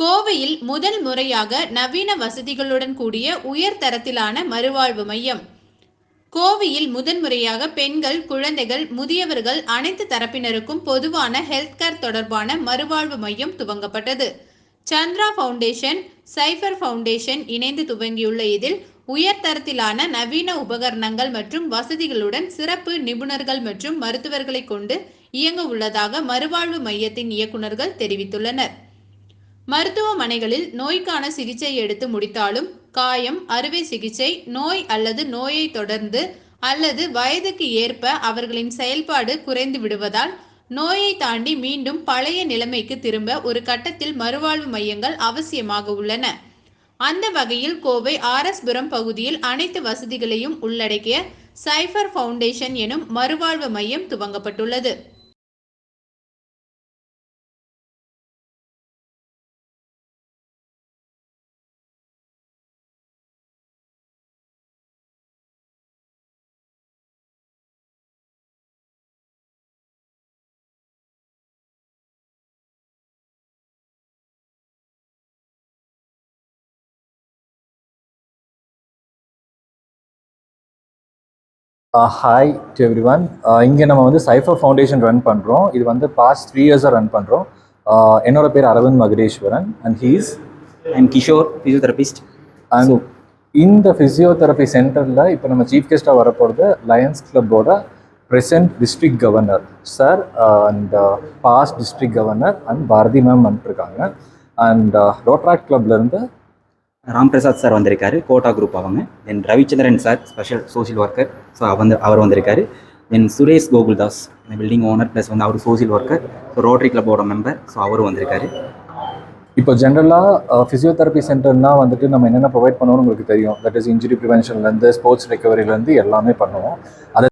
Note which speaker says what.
Speaker 1: கோவையில் முதல் முறையாக நவீன வசதிகளுடன் கூடிய உயர் தரத்திலான மறுவாழ்வு மையம். கோவையில் முதன்முறையாக பெண்கள் குழந்தைகள் முதியவர்கள் அனைத்து தரப்பினருக்கும் பொதுவான ஹெல்த் கேர் தொடர்பான மறுவாழ்வு மையம் துவங்கப்பட்டது. சந்திரா ஃபவுண்டேஷன் சைஃபர் ஃபவுண்டேஷன் இணைந்து துவங்கியுள்ள இதில் உயர் தரத்திலான நவீன உபகரணங்கள் மற்றும் வசதிகளுடன் சிறப்பு நிபுணர்கள் மற்றும் மருத்துவர்களை கொண்டு இயங்க உள்ளதாக மறுவாழ்வு மையத்தின் இயக்குநர்கள் தெரிவித்துள்ளனர். மருத்துவமனைகளில் நோய்க்கான சிகிச்சை எடுத்து முடித்தாலும் காயம் அறுவை சிகிச்சை நோய் அல்லது நோயை தொடர்ந்து அல்லது வயதுக்கு ஏற்ப அவர்களின் செயல்பாடு குறைந்து விடுவதால் நோயை தாண்டி மீண்டும் பழைய நிலைமைக்கு திரும்ப ஒரு கட்டத்தில் மறுவாழ்வு மையங்கள் அவசியமாக உள்ளன. அந்த வகையில் கோவை ஆர்எஸ்புரம் பகுதியில் அனைத்து வசதிகளையும் உள்ளடக்கிய சைஃபர் ஃபவுண்டேஷன் எனும் மறுவாழ்வு மையம் துவங்கப்பட்டுள்ளது.
Speaker 2: ஹாய் டு எவ்ரி ஒன் இங்கே நம்ம வந்து சைஃபர் ஃபவுண்டேஷன் ரன் பண்ணுறோம் இது வந்து பாஸ்ட் த்ரீ இயர்ஸாக ரன் பண்ணுறோம் என்னோட பேர் Aravind Magadeswaran and he's
Speaker 3: I'm Kishore physiotherapist
Speaker 2: and இந்த ஃபிசியோதெரபி சென்டரில் இப்போ நம்ம சீஃப் கெஸ்ட்டாக வரப்போகிறது Lions கிளப்போட present district governor sir and past district governor and Bharathi ma'am வந்துட்டுருக்காங்க அண்ட் ரோட்ராக் கிளப்லேருந்து
Speaker 3: ராம் பிரசாத் சார் வந்திருக்காரு கோட்டா குரூப் அவங்க. Then Ravichandran sir special social worker so வந்து அவர் வந்திருக்காரு. தென் சுரேஷ் கோகுல்தாஸ் இந்த பில்டிங் ஓனர் ப்ளஸ் வந்து அவர் சோஷியல் ஒர்க்கர் ஸோ ரோட்டரி கிளப்போட மெம்பர் ஸோ அவரும் வந்திருக்காரு.
Speaker 2: இப்போ ஜென்ரலாக ஃபிசியோதெரபி சென்டர்னா வந்துட்டு நம்ம என்னென்ன ப்ரொவைட் பண்ணுவோம்னு உங்களுக்கு தெரியும். தட் இஸ் இன்ஜுரி ப்ரிவென்ஷன்லேருந்து ஸ்போர்ட்ஸ் ரெக்கவரிலேருந்து எல்லாமே பண்ணுவோம். அதை